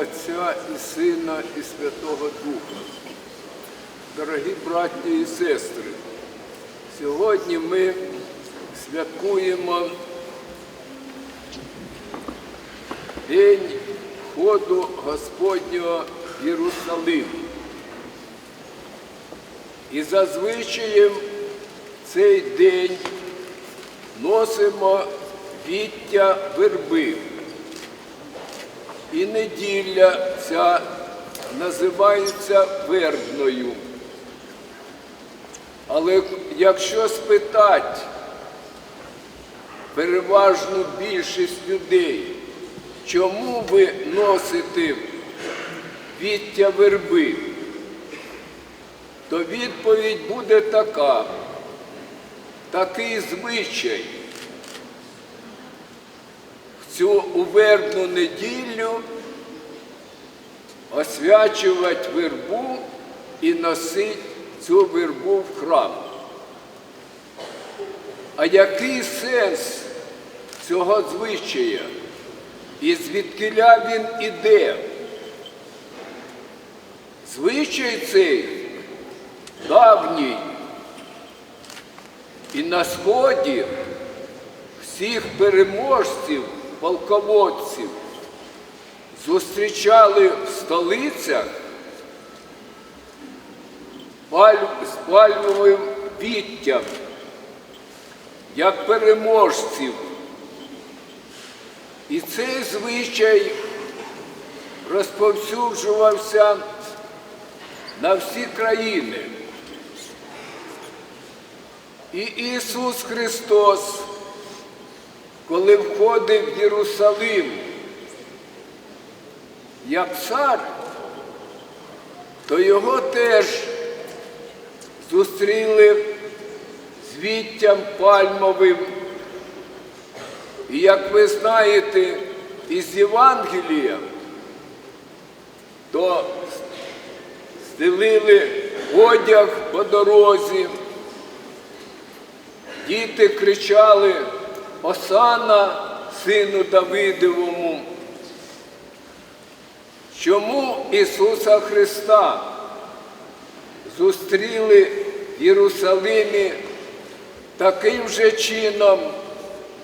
Отця і Сина, і Святого Духа. Дорогі браті і сестри, сьогодні ми святкуємо День входу Господнього в Єрусалим. І за звичаєм цей день носимо віття верби. І неділя ця називається вербною. Але якщо спитати переважну більшість людей, чому ви носите віття верби, то відповідь буде така. Такий звичай цю увербну неділю освячувати вербу і носити цю вербу в храм. А який сенс цього звичая? І звідкиля він іде? Звичай цей давній. І на сході всіх переможців, полководців зустрічали в столицях з пальмовим віттям, як переможців. І цей звичай розповсюджувався на всі країни. І Ісус Христос, коли входив в Єрусалим як цар, то його теж зустріли з віттям пальмовим. І як ви знаєте із Євангелія, то стелили одяг по дорозі. Діти кричали Осана сину Давидовому. Чому Ісуса Христа зустріли в Єрусалимі таким же чином,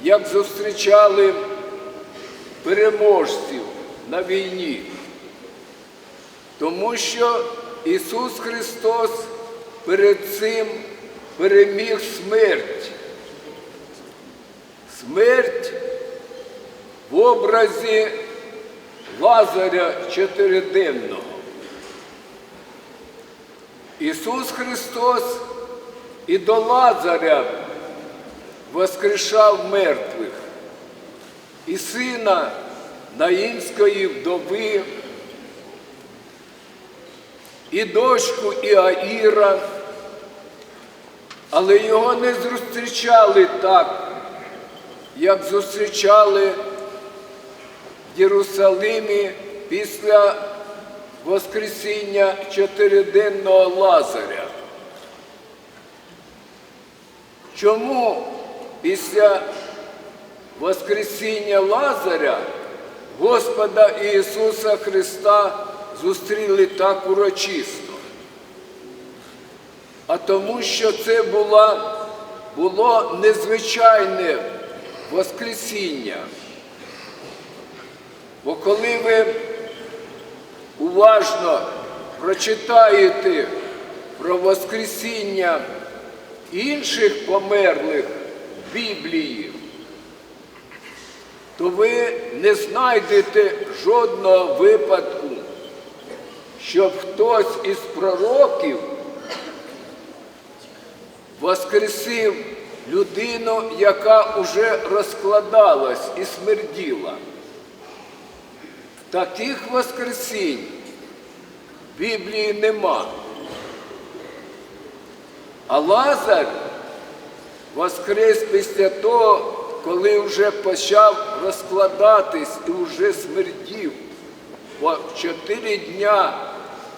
як зустрічали переможців на війні? Тому що Ісус Христос перед цим переміг смерть. Смерть в образі Лазаря чотириденного. Ісус Христос і до Лазаря воскрешав мертвих, і сина Наїнської вдови, і дочку Іаїра, але його не зустрічали так, як зустрічали в Єрусалимі після Воскресіння чотириденного Лазаря. Чому після Воскресіння Лазаря Господа Ісуса Христа зустріли так урочисто? А тому, що це була, було незвичайне Воскресіння. Бо коли ви уважно прочитаєте про Воскресіння інших померлих в Біблії, то ви не знайдете жодного випадку, щоб хтось із пророків воскресив людину, яка уже розкладалась і смерділа. Таких воскресінь Біблії нема. А Лазар воскрес після того, коли вже почав розкладатись і вже смердів, бо чотири дня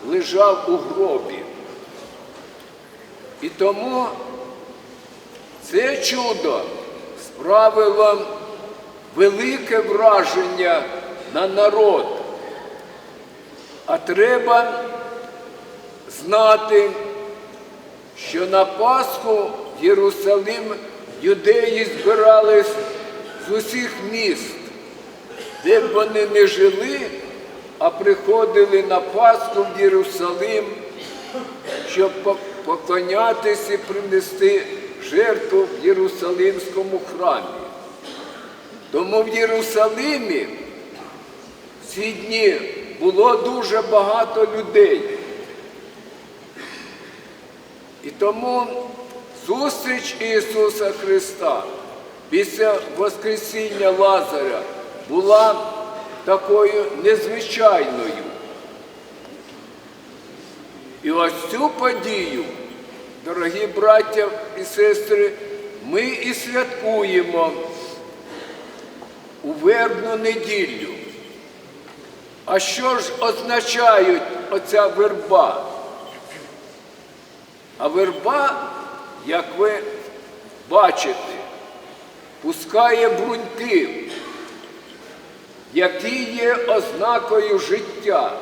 лежав у гробі. І тому це чудо справило велике враження на народ. А треба знати, що на Пасху в Єрусалим юдеї збирались з усіх міст, де б вони не жили, а приходили на Пасху в Єрусалим, щоб поклонятися і принести жертву в Єрусалимському храмі. Тому в Єрусалимі в ці дні було дуже багато людей. І тому зустріч Ісуса Христа після Воскресіння Лазаря була такою незвичайною. І ось цю подію, дорогі браття і сестри, ми і святкуємо у вербну неділю. А що ж означають оця верба? А верба, як ви бачите, пускає бруньки, які є ознакою життя.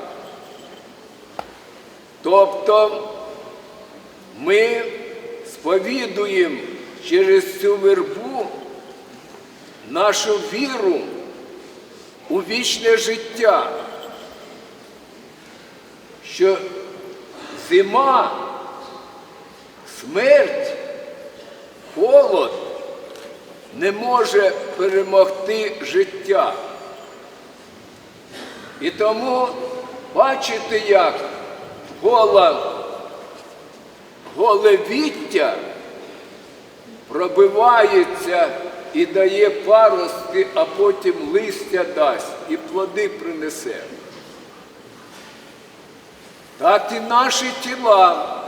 Тобто ми сповідуємо через цю вербу нашу віру у вічне життя, що зима, смерть, холод не може перемогти життя. І тому бачите, як гола, голе віття пробивається і дає паростки, а потім листя дасть і плоди принесе. Так і наші тіла,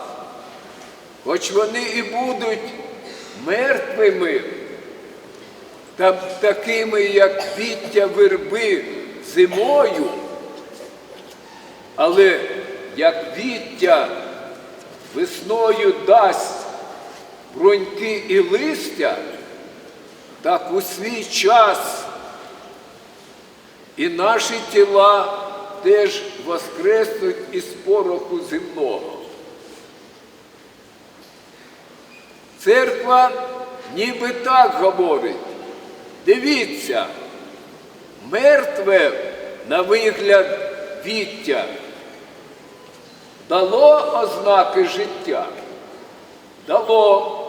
хоч вони і будуть мертвими, та такими, як віття верби зимою, але як віття весною дасть бруньки і листя, так у свій час і наші тіла теж воскреснуть із пороху земного. Церква ніби так говорить. Дивіться, мертве на вигляд віття дало ознаки життя. Дало.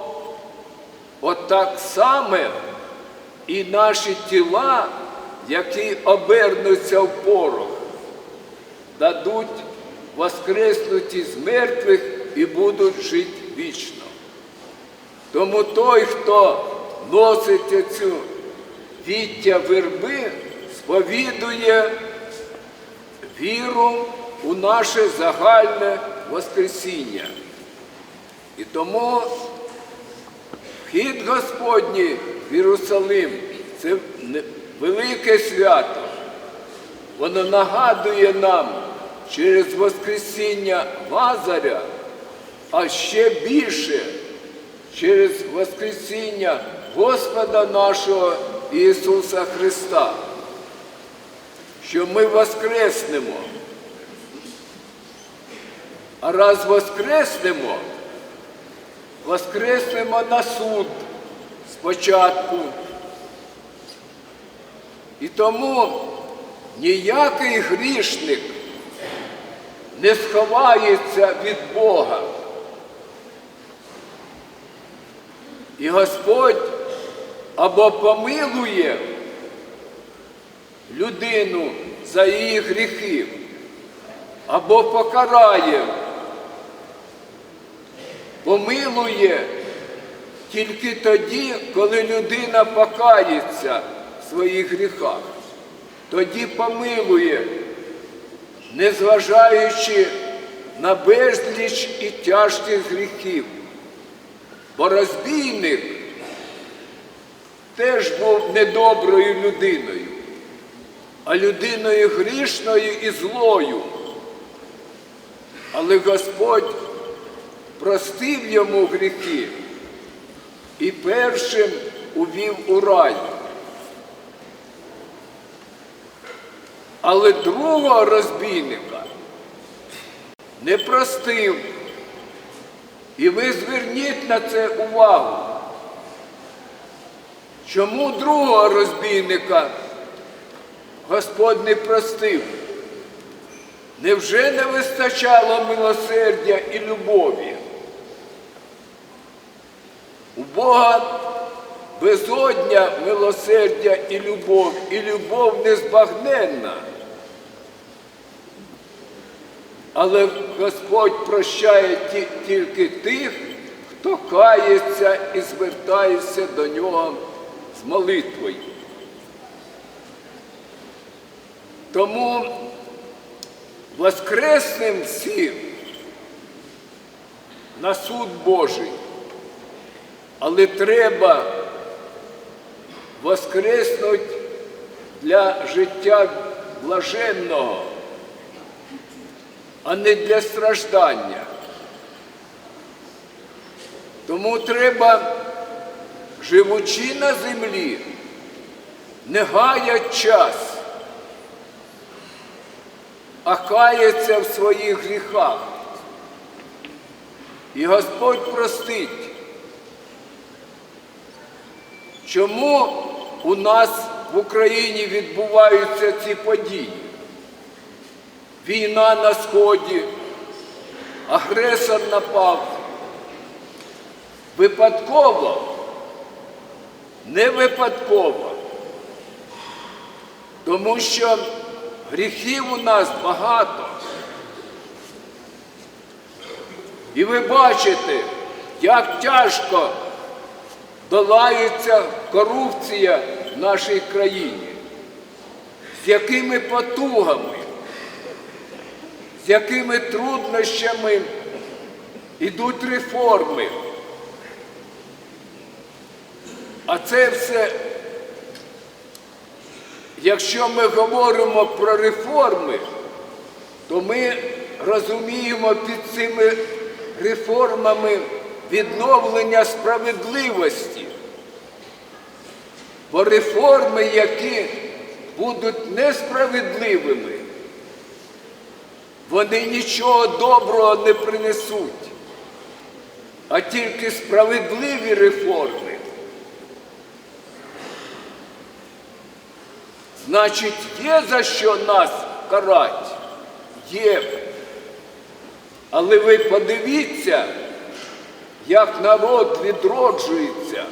Отак саме і наші тіла, які обернуться в порох, дадуть воскреснуті з мертвих і будуть жити вічно. Тому той, хто носить оцю віття верби, сповідує віру у наше загальне Воскресіння. І тому вхід Господній в Єрусалим це велике свято. Воно нагадує нам через Воскресіння Лазаря, а ще більше через Воскресіння Господа нашого Ісуса Христа, що ми воскреснемо. А раз воскреснемо, воскреснемо на суд спочатку. І тому ніякий грішник не сховається від Бога. І Господь або помилує людину за її гріхи, або покарає, помилує тільки тоді, коли людина покається в своїх гріхах. Тоді помилує, незважаючи на безліч і тяжких гріхів. Бо розбійник теж був недоброю людиною, а людиною грішною і злою. Але Господь простив йому гріхи і першим увів у рай. Але другого розбійника не простив. І ви зверніть на це увагу. Чому другого розбійника Господь не простив? Невже не вистачало милосердя і любові? У Бога безодня милосердя і любов, і любов незбагненна. Але Господь прощає ті- тільки тих, хто кається і звертається до нього з молитвою. Тому воскреснем всі на суд Божий. Але треба воскреснути для життя блаженного, а не для страждання. Тому треба, живучи на землі, не гаять час, а кається в своїх гріхах. І Господь простить. Чому у нас в Україні відбуваються ці події? Війна на Сході, агресор напав. Випадково, не випадково. Тому що гріхів у нас багато. І ви бачите, як тяжко долається корупція в нашій країні, з якими потугами, з якими труднощами йдуть реформи. А це все, якщо ми говоримо про реформи, то ми розуміємо під цими реформами відновлення справедливості. Бо реформи, які будуть несправедливими, вони нічого доброго не принесуть, а тільки справедливі реформи. Значить, є за що нас карати? Є. Але ви подивіться, як народ відроджується.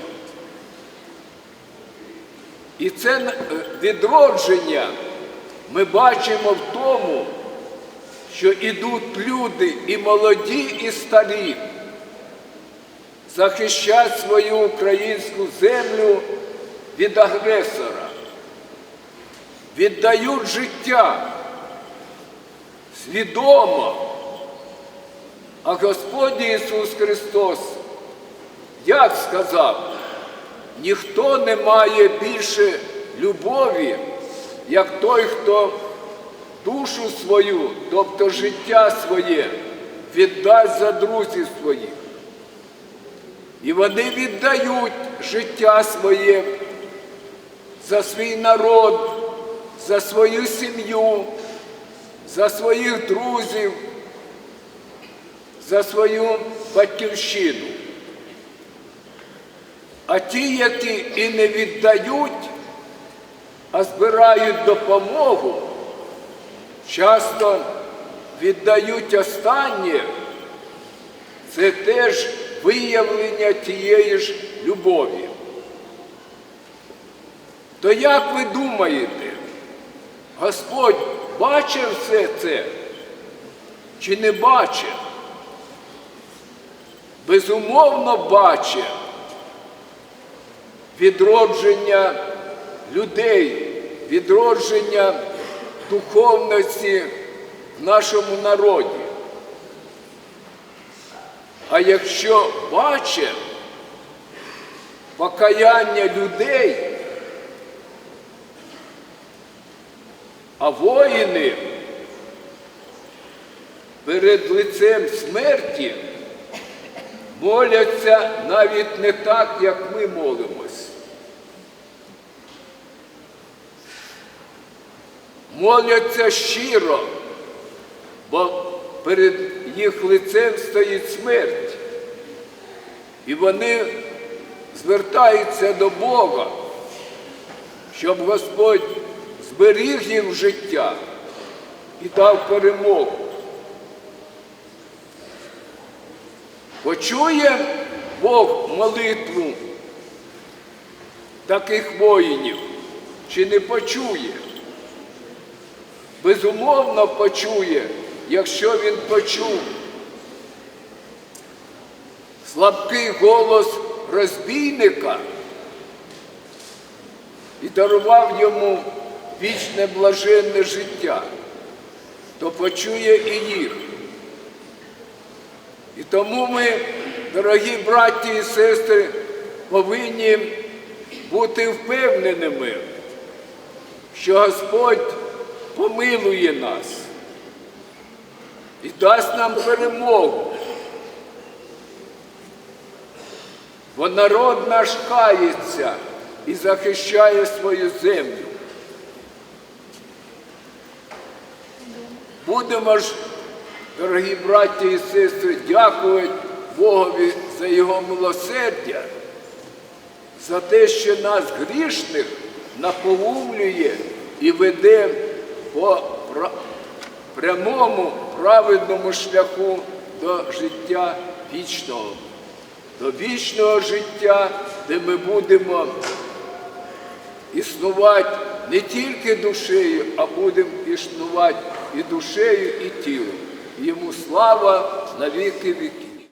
І це е, відродження ми бачимо в тому, що ідуть люди і молоді, і старі, захищати свою українську землю від агресора, віддають життя свідомо. А Господь Ісус Христос як сказав, ніхто не має більше любові, як той, хто душу свою, тобто життя своє, віддасть за друзів своїх. І вони віддають життя своє за свій народ, за свою сім'ю, за своїх друзів, за свою батьківщину. А ті, які і не віддають, а збирають допомогу, часто віддають останнє, це теж виявлення тієї ж любові. То як ви думаєте, Господь бачив все це чи не бачив? Безумовно бачив відродження людей, відродження духовності в нашому народі. А якщо бачив покаяння людей, а воїни перед лицем смерті моляться навіть не так, як ми молимось. Моляться щиро, бо перед їх лицем стоїть смерть. І вони звертаються до Бога, щоб Господь зберіг їм життя і дав перемогу. Почує Бог молитву таких воїнів чи не почує? Безумовно почує, якщо він почув слабкий голос розбійника і дарував йому вічне блаженне життя, то почує і їх. І тому ми, дорогі браті і сестри, повинні бути впевненими, що Господь помилує нас і дасть нам перемогу. Бо народ наш кається і захищає свою землю. Будемо ж, дорогі браті і сестри, дякувати Богові за Його милосердя, за те, що нас грішних наповумлює і веде по прямому праведному шляху до життя вічного, до вічного життя, де ми будемо існувати не тільки душею, а будемо існувати і душею, і тілом. Йому слава на віки віків.